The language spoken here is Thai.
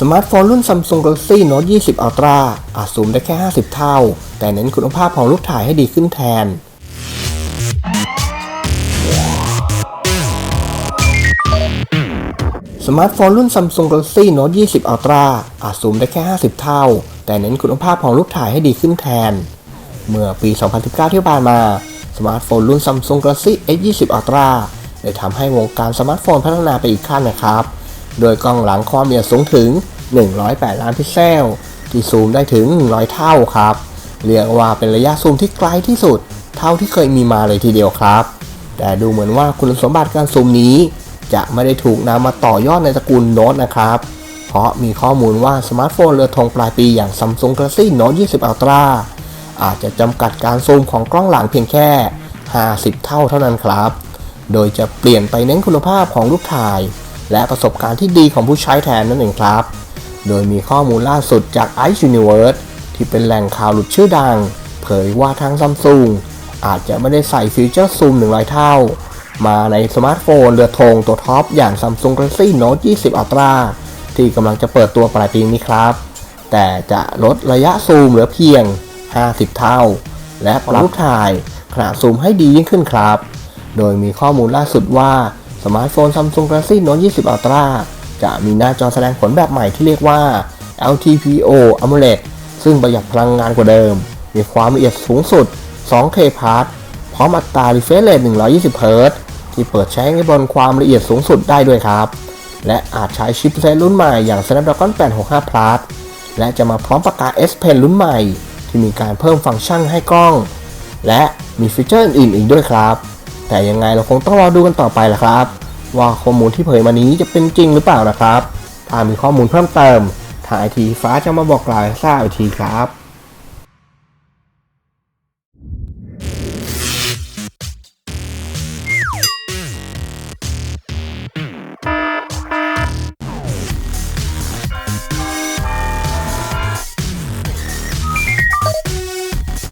สมาร์ทโฟนรุ่น Samsung Galaxy Note 20 Ultra อาจซูมได้แค่ 50 เท่า แต่เน้นคุณภาพของรูปถ่ายให้ดีขึ้นแทน สมาร์ทโฟนรุ่น Samsung Galaxy Note 20 Ultra อาจซูมได้แค่ 50 เท่า แต่เน้นคุณภาพของรูปถ่ายให้ดีขึ้นแทน เมื่อปี 2019 ที่ผ่านมา สมาร์ทโฟนรุ่น Samsung Galaxy S20 Ultra ได้ทำให้วงการสมาร์ทโฟนพัฒนาไปอีกขั้นนะครับ โดยกล้องหลังความละเอียดสูงถึง 108 ล้านพิกเซล ที่ซูมได้ถึง 100 เท่าครับ เรียกว่าเป็นระยะซูมที่ไกลที่สุด เท่าที่เคยมีมาเลยทีเดียวครับ แต่ดูเหมือนว่าคุณสมบัติการซูมนี้ จะไม่ได้ถูกนำมาต่อยอดในตระกูลโน้ตนะครับ เพราะมีข้อมูลว่าสมาร์ทโฟนเรือธงปลายปีอย่าง Samsung Galaxy Note 20 Ultra อาจจะจำกัดการซูมของกล้องหลังเพียงแค่ 50 เท่าเท่านั้นครับ โดยจะเปลี่ยนไปเน้นคุณภาพของรูปถ่าย และประสบการณ์ที่ดีของผู้ใช้แทนนั่นเองครับ โดยมีข้อมูลล่าสุดจาก Ice Universe ที่เป็นแหล่งข่าวหลุดชื่อดัง เผยว่าทางซัมซุงอาจจะไม่ได้ใส่ฟีเจอร์ซูม100 เท่า มาในสมาร์ทโฟนเรือธงตัวท็อปอย่าง Samsung Galaxy Note 20 Ultra ที่กำลังจะเปิดตัวปลายปีนี้ครับ แต่จะลดระยะซูมเหลือเพียง 50 เท่า และปรับรูปถ่ายขนาดซูมให้ดียิ่งขึ้นครับ โดยมีข้อมูลล่าสุดว่า สมาร์ทโฟน Samsung Galaxy Note 20 Ultra จะมีหน้าจอแสดงผลแบบใหม่ที่เรียกว่า LTPO AMOLED ซึ่งประหยัดพลังงานกว่าเดิม มีความละเอียดสูงสุด 2K Plus พร้อมอัตรา refresh rate 120 Hz ที่เปิดใช้ในบนความละเอียดสูงสุดได้ด้วยครับ และอาจใช้ชิปเซตรุ่นใหม่อย่าง Snapdragon 865 Plus และจะมาพร้อมปากกา S Pen รุ่นใหม่ ที่มีการเพิ่มฟังก์ชันให้กล้อง และมีฟีเจอร์อื่นๆอีกด้วยครับ แต่ยังไงเราคงต้องรอดูกันต่อไปแหละครับ ว่าข้อมูลที่เผยมานี้จะเป็นจริงหรือเปล่านะครับ ถ้ามีข้อมูลเพิ่มเติมทางไอทีฟ้าจะมาบอกกล่าวให้ทราบอีกทีครับ